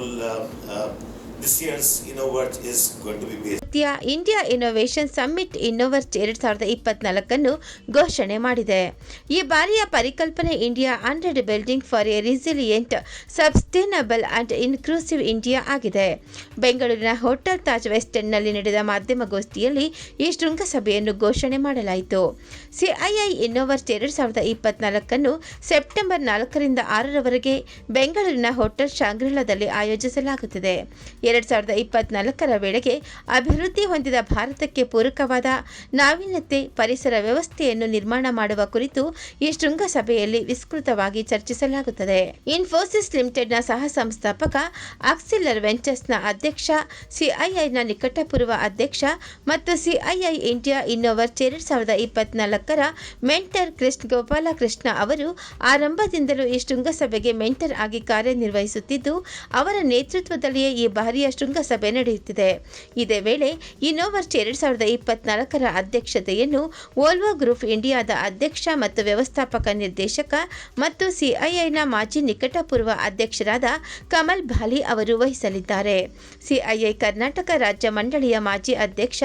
will this year's is going to be India innovation summit InnoVerge ಎರಡ್ ಸಾವಿರದ ಇಪ್ಪತ್ನಾಲ್ಕನ್ನು ಘೋಷಣೆ ಮಾಡಿದೆ. ಈ ಬಾರಿಯ ಪರಿಕಲ್ಪನೆ India hundred building for a resilient sustainable and inclusive India ಆಗಿದೆ. ಬೆಂಗಳೂರಿನ ಹೋಟೆಲ್ ತಾಜ್ ವೆಸ್ಟರ್ನ್ನಲ್ಲಿ ನಡೆದ ಮಾಧ್ಯಮಗೋಷ್ಠಿಯಲ್ಲಿ ಈ ಶೃಂಗಸಭೆಯನ್ನು ಘೋಷಣೆ ಮಾಡಲಾಯಿತು. ಸಿಐಐ ಇನ್ನೋವರ್ಸ್ ಎರಡ್ ಸಾವಿರದ ಇಪ್ಪತ್ನಾಲ್ಕನ್ನು ಸೆಪ್ಟೆಂಬರ್ ನಾಲ್ಕರಿಂದ ಆರರವರೆಗೆ ಬೆಂಗಳೂರಿನ ಹೋಟೆಲ್ ಶಾಂಗ್ರಿಲಾದಲ್ಲಿ ಆಯೋಜಿಸಲಾಗುತ್ತದೆ. ಎರಡ್ ಸಾವಿರದ ಇಪ್ಪತ್ನಾಲ್ಕರ ವೇಳೆಗೆ ಅಭಿವೃದ್ಧಿ ಹೊಂದಿದ ಭಾರತಕ್ಕೆ ಪೂರಕವಾದ ನಾವೀನ್ಯತೆ ಪರಿಸರ ವ್ಯವಸ್ಥೆಯನ್ನು ನಿರ್ಮಾಣ ಮಾಡುವ ಕುರಿತು ಈ ಶೃಂಗಸಭೆಯಲ್ಲಿ ವಿಸ್ತೃತವಾಗಿ ಚರ್ಚಿಸಲಾಗುತ್ತದೆ. ಇನ್ಫೋಸಿಸ್ ಲಿಮಿಟೆಡ್ನ ಸಹ ಸಂಸ್ಥಾಪಕ ಆಕ್ಸಿಲರ್ ವೆಂಚರ್ಸ್ನ ಅಧ್ಯಕ್ಷ, ಸಿಐಐನ ನಿಕಟಪೂರ್ವ ಅಧ್ಯಕ್ಷ ಮತ್ತು ಸಿಐಐ ಇಂಡಿಯಾ ಇನ್ನೋವರ್ ಎರಡು ಸಾವಿರದ ಇಪ್ಪತ್ನಾಲ್ಕರ ಮೆಂಟರ್ ಕೃಷ್ಣ ಗೋಪಾಲಕೃಷ್ಣ ಅವರು ಆರಂಭದಿಂದಲೂ ಈ ಶೃಂಗಸಭೆಗೆ ಮೆಂಟರ್ ಆಗಿ ಕಾರ್ಯನಿರ್ವಹಿಸುತ್ತಿದ್ದು, ಅವರ ನೇತೃತ್ವದಲ್ಲಿಯೇ ಈ ಬಾರಿಯ ಶೃಂಗಸಭೆ ನಡೆಯುತ್ತಿದೆ. ಇದೇ ವೇಳೆ ಇನ್ನೋವರ್ಚ್ ಎರಡ್ ಸಾವಿರದ ಇಪ್ಪತ್ನಾಲ್ಕರ ಅಧ್ಯಕ್ಷತೆಯನ್ನು ವೋಲ್ವೋ ಗ್ರೂಪ್ ಇಂಡಿಯಾದ ಅಧ್ಯಕ್ಷ ಮತ್ತು ವ್ಯವಸ್ಥಾಪಕ ನಿರ್ದೇಶಕ ಮತ್ತು ಸಿಐಐನ ಮಾಜಿ ನಿಕಟಪೂರ್ವ ಅಧ್ಯಕ್ಷರಾದ ಕಮಲ್ ಭಾಲಿ ಅವರು ವಹಿಸಲಿದ್ದಾರೆ. ಸಿಐಐ ಕರ್ನಾಟಕ ರಾಜ್ಯ ಮಂಡಳಿಯ ಮಾಜಿ ಅಧ್ಯಕ್ಷ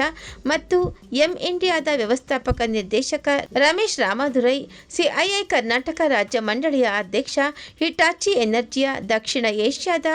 ಮತ್ತು ಎಂ ಇಂಡಿಯಾದ ವ್ಯವಸ್ಥಾಪಕ ನಿರ್ದೇಶಕ ರಮೇಶ್ ರಾಮದುರೈ, ಸಿಐಐ ಕರ್ನಾಟಕ ರಾಜ್ಯ ಮಂಡಳಿಯ ಅಧ್ಯಕ್ಷ ಹಿಟಾಚಿ ಎನರ್ಜಿಯ, ದಕ್ಷಿಣ ಏಷ್ಯಾದ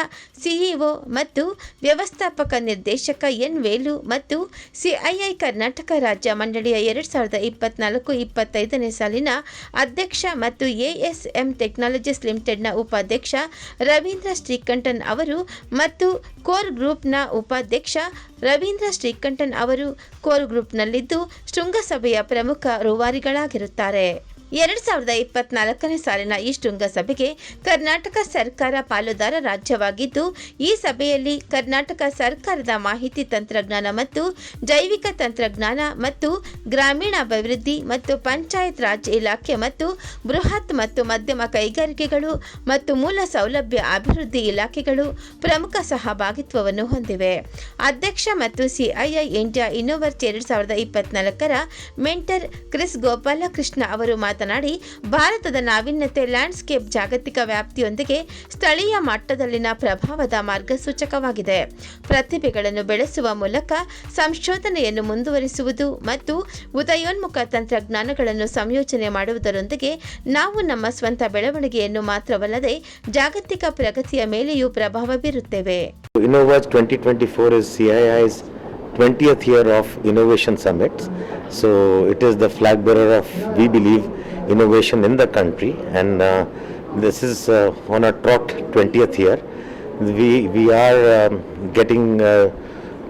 ಸಿಇಒ ಮತ್ತು ವ್ಯವಸ್ಥಾಪಕ ನಿರ್ದೇಶಕ ಎನ್ ವೇಲು ಮತ್ತು ಸಿಐಐ ಕರ್ನಾಟಕ ರಾಜ್ಯ ಮಂಡಳಿಯ ಎರಡ್ ಸಾವಿರದ ಇಪ್ಪತ್ನಾಲ್ಕು ಇಪ್ಪತ್ತೈದನೇ ಸಾಲಿನ ಅಧ್ಯಕ್ಷ ಮತ್ತು ಎಎಸ್ಎಂ ಟೆಕ್ನಾಲಜೀಸ್ ಲಿಮಿಟೆಡ್ನ ಉಪಾಧ್ಯಕ್ಷ ರವೀಂದ್ರ ಶ್ರೀಕಂಠನ್ ಅವರು ಮತ್ತು ಕೋರ್ ಗ್ರೂಪ್ನ ಉಪಾಧ್ಯಕ್ಷ ರವೀಂದ್ರ ಶ್ರೀಕಂಠನ್ ಅವರು ಕೋರ್ ಗ್ರೂಪ್ನಲ್ಲಿದ್ದು ಶೃಂಗಸಭೆಯ ಪ್ರಮುಖ ರೂವಾರಿಗಳಾಗಿರುತ್ತಾರೆ. ಎರಡ್ ಸಾವಿರದ ಇಪ್ಪತ್ನಾಲ್ಕನೇ ಸಾಲಿನ ಈ ಶೃಂಗಸಭೆಗೆ ಕರ್ನಾಟಕ ಸರ್ಕಾರ ಪಾಲುದಾರ ರಾಜ್ಯವಾಗಿದ್ದು, ಈ ಸಭೆಯಲ್ಲಿ ಕರ್ನಾಟಕ ಸರ್ಕಾರದ ಮಾಹಿತಿ ತಂತ್ರಜ್ಞಾನ ಮತ್ತು ಜೈವಿಕ ತಂತ್ರಜ್ಞಾನ ಮತ್ತು ಗ್ರಾಮೀಣಾಭಿವೃದ್ಧಿ ಮತ್ತು ಪಂಚಾಯತ್ ರಾಜ್ ಇಲಾಖೆ ಮತ್ತು ಬೃಹತ್ ಮತ್ತು ಮಧ್ಯಮ ಕೈಗಾರಿಕೆಗಳು ಮತ್ತು ಮೂಲ ಸೌಲಭ್ಯ ಅಭಿವೃದ್ಧಿ ಇಲಾಖೆಗಳು ಪ್ರಮುಖ ಸಹಭಾಗಿತ್ವವನ್ನು ಹೊಂದಿವೆ. ಅಧ್ಯಕ್ಷ ಮತ್ತು ಸಿಐಐ ಇಂಡಿಯಾ ಇನ್ನೋವರ್ಚ್ ಎರಡ್ ಸಾವಿರದ ಇಪ್ಪತ್ನಾಲ್ಕರ ಮೆಂಟರ್ ಕ್ರಿಸ್ ಗೋಪಾಲಕೃಷ್ಣ ಅವರು ಮಾತನಾಡಿ ಭಾರತದ ನಾವೀನ್ಯತೆ ಲ್ಯಾಂಡ್ಸ್ಕೇಪ್ ಜಾಗತಿಕ ವ್ಯಾಪ್ತಿಯೊಂದಿಗೆ ಸ್ಥಳೀಯ ಮಟ್ಟದಲ್ಲಿನ ಪ್ರಭಾವದ ಮಾರ್ಗಸೂಚಕವಾಗಿದೆ ಪ್ರತಿಭೆಗಳನ್ನು ಬೆಳೆಸುವ ಮೂಲಕ ಸಂಶೋಧನೆಯನ್ನು ಮುಂದುವರಿಸುವುದು ಮತ್ತು ಉದಯೋನ್ಮುಖ ತಂತ್ರಜ್ಞಾನಗಳನ್ನು ಸಂಯೋಜನೆ ಮಾಡುವುದರೊಂದಿಗೆ ನಾವು ನಮ್ಮ ಸ್ವಂತ ಬೆಳವಣಿಗೆಯನ್ನು ಮಾತ್ರವಲ್ಲದೆ ಜಾಗತಿಕ ಪ್ರಗತಿಯ ಮೇಲೆಯೂ ಪ್ರಭಾವ ಬೀರುತ್ತೇವೆ twentieth 2024 is CII's 20th year of Innovation Summit. So it is the flag bearer of, we believe, innovation in the country. And uh, this is uh, on a trot 20th year. We, we are um, getting uh,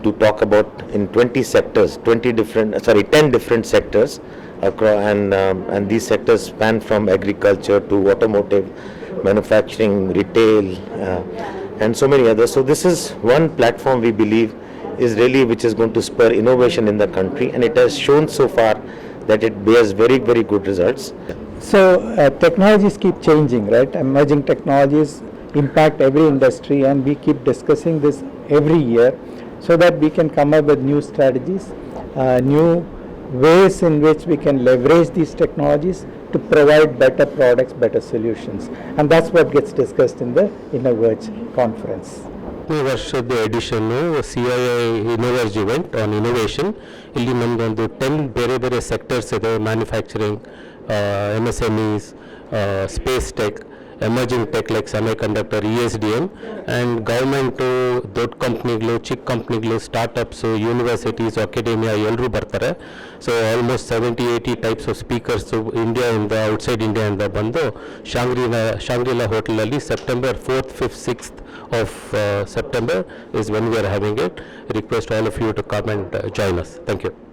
to talk about in 20 sectors, 20 different, sorry, 10 different sectors. Across, and, um, and these sectors span from agriculture to automotive, manufacturing, retail, uh, and so many others. So this is one platform we believe is really which is going to spur innovation in the country, and it has shown so far that it bears very very good results. So uh, technologies keep changing, right? Emerging technologies impact every industry, and we keep discussing this every year so that we can come up with new strategies, uh, new ways in which we can leverage these technologies to provide better products, better solutions. And that's what gets discussed in the InnoVerge conference. ಹತ್ತನೇ ವರ್ಷದ ಎಡಿಷನ್ನು C I I InnoVerge event on innovation ಇಲ್ಲಿ ನಮ್ಮದೊಂದು ten ಬೇರೆ ಬೇರೆ sectors ಇದೆ. Manufacturing M S M E space tech emerging tech like semiconductor E S D M and government ದೊಡ್ಡ ಕಂಪ್ನಿಗಳು ಚಿಕ್ಕ ಕಂಪ್ನಿಗಳು ಸ್ಟಾರ್ಟಪ್ಸು ಯೂನಿವರ್ಸಿಟೀಸ್ ಅಕಾಡೆಮಿಯಾ ಎಲ್ಲರೂ ಬರ್ತಾರೆ. So almost seventy eighty types of speakers ಇಂಡಿಯಾಯಿಂದ outside ಇಂಡಿಯಾಯಿಂದ ಬಂದು ಶಾಂಗ್ರಿಲಾ ಶಾಂಗ್ರಿಲಾ ಹೋಟೆಲಲ್ಲಿ September fourth fifth sixth of uh, September is when we are having it. Request all of you to come and uh, join us. Thank you.